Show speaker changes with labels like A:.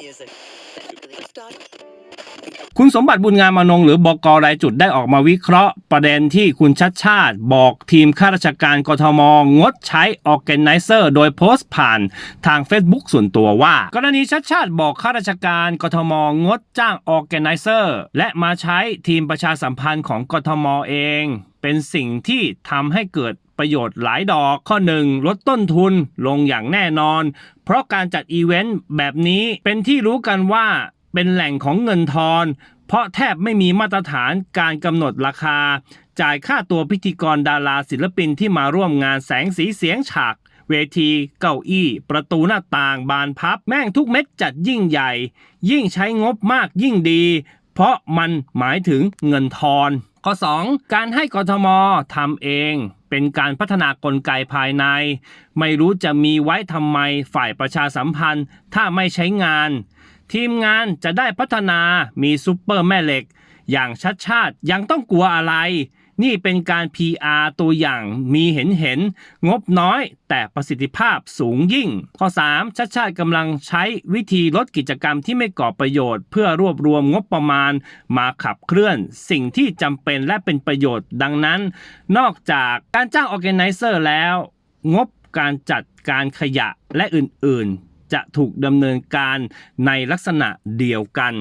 A: Music.
B: คุณสมบัติบุญงามมานงหรือบอกรายจุดได้ออกมาวิเคราะห์ ประเด็นที่คุณชัดชาติ บอกทีมข้าราชการกทม งดใช้ Organizer โดยโพสต์ผ่านทาง Facebook ส่วนตัวว่า กรณีชัดชาติบอกข้าราชการกทม งดจ้าง Organizer และมาใช้ทีมประชาสัมพันธ์ของกทมเอง เป็นสิ่งที่ทำให้เกิดประโยชน์หลายดอกข้อ1ลดต้นทุนลงอย่างแน่นอน เพราะการจัดอีเวนต์แบบนี้เป็นที่รู้กันว่า เป็นแหล่งของเงินทอน เพราะแทบไม่มีมาตรฐานการกำหนดราคา จ่ายค่าตัวพิธีกรดาราศิลปินที่มาร่วมงานแสงสีเสียงฉากเวที เก้าอี้ ประตูหน้าต่าง บานพับ แม่งทุกเม็ดจัดยิ่งใหญ่ ยิ่งใช้งบมากยิ่งดี เพราะมันหมายถึงเงินทอน ข้อ 2 การให้กทมทำเอง เป็นการพัฒนากลไกภายใน ไม่รู้จะมีไว้ทำไมฝ่ายประชาสัมพันธ์ ถ้าไม่ใช้งาน ทีมงานจะได้พัฒนามีซูเปอร์แม่เหล็ก อย่างชัดชาติยังต้องกลัวอะไร นี่เป็นการ PR ตัวอย่างมีเห็นเห็น งบน้อยแต่ประสิทธิภาพสูงยิ่ง ข้อ 3 ชัดชาติกำลังใช้วิธีลดกิจกรรมที่ไม่ก่อประโยชน์ เพื่อรวบรวมงบประมาณ มาขับเคลื่อน สิ่งที่จำเป็นและเป็นประโยชน์ดังนั้น นอกจากการจ้าง Organizer แล้ว งบการจัดการขยะและอื่น ๆ จะถูกดำเนินการในลักษณะเดียวกัน